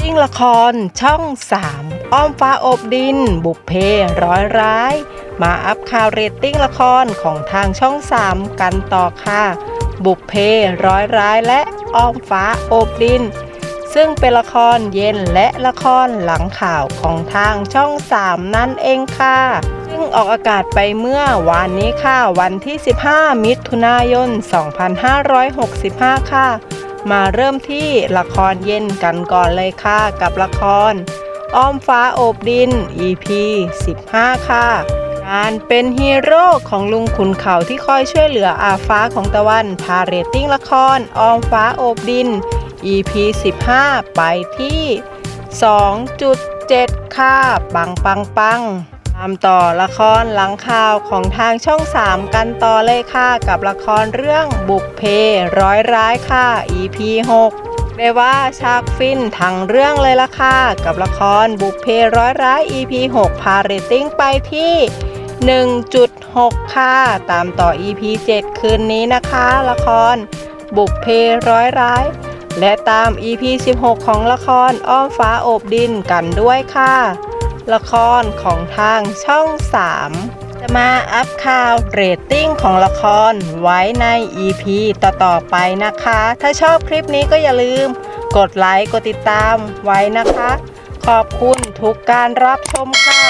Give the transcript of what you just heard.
ติ้งละครช่อง 3 อ้อมฟ้าโอบดิน บุพเพร้อยร้าย มาอัพข่าวเรตติ้งละครของทางช่อง 3 กันต่อค่ะ บุพเพร้อยร้ายและอ้อมฟ้าโอบดิน ซึ่งเป็นละครเย็นและละครหลังข่าวของทางช่อง 3 นั่นเองค่ะ ซึ่งออกอากาศไปเมื่อวานนี้ค่ะ วันที่ 15 มิถุนายน 2565 ค่ะ มาเริ่มที่ละครเย็นกันก่อนเลยค่ะ กับละคร อ้อมฟ้าโอบดิน EP 15 ค่ะ การเป็นฮีโร่ของลุงขุนเขาที่คอยช่วยเหลืออาฟ้าของตะวัน พาเรตติ้งละครอ้อมฟ้าโอบดิน EP 15 ไปที่ 2.7 ค่ะ ปังปังปัง ตามต่อละครหลังข่าวของทางช่อง 3 กันต่อเลยค่ะ กับละครเรื่องบุกเพร้อยร้ายค่ะ EP 6ได้ว่าฉากฟินทั้งเรื่องเลยละค่ะ กับละครบุกเพร้อยร้าย EP 6 พาเรตติ้งไปที่ 1.6 ค่ะ ตามต่อ EP 7 คืนนี้นะคะ ละครบุกเพร้อยร้าย และตาม EP 16 ของละครอ้อมฟ้าโอบดินกันด้วยค่ะ ละครของทางช่อง 3 จะมาอัพข่าวเรตติ้งของละครไว้ใน EP ต่อๆไปนะคะ ถ้าชอบคลิปนี้ก็อย่าลืม กดไลค์กดติดตามไว้นะคะ ขอบคุณทุกการรับชมค่ะ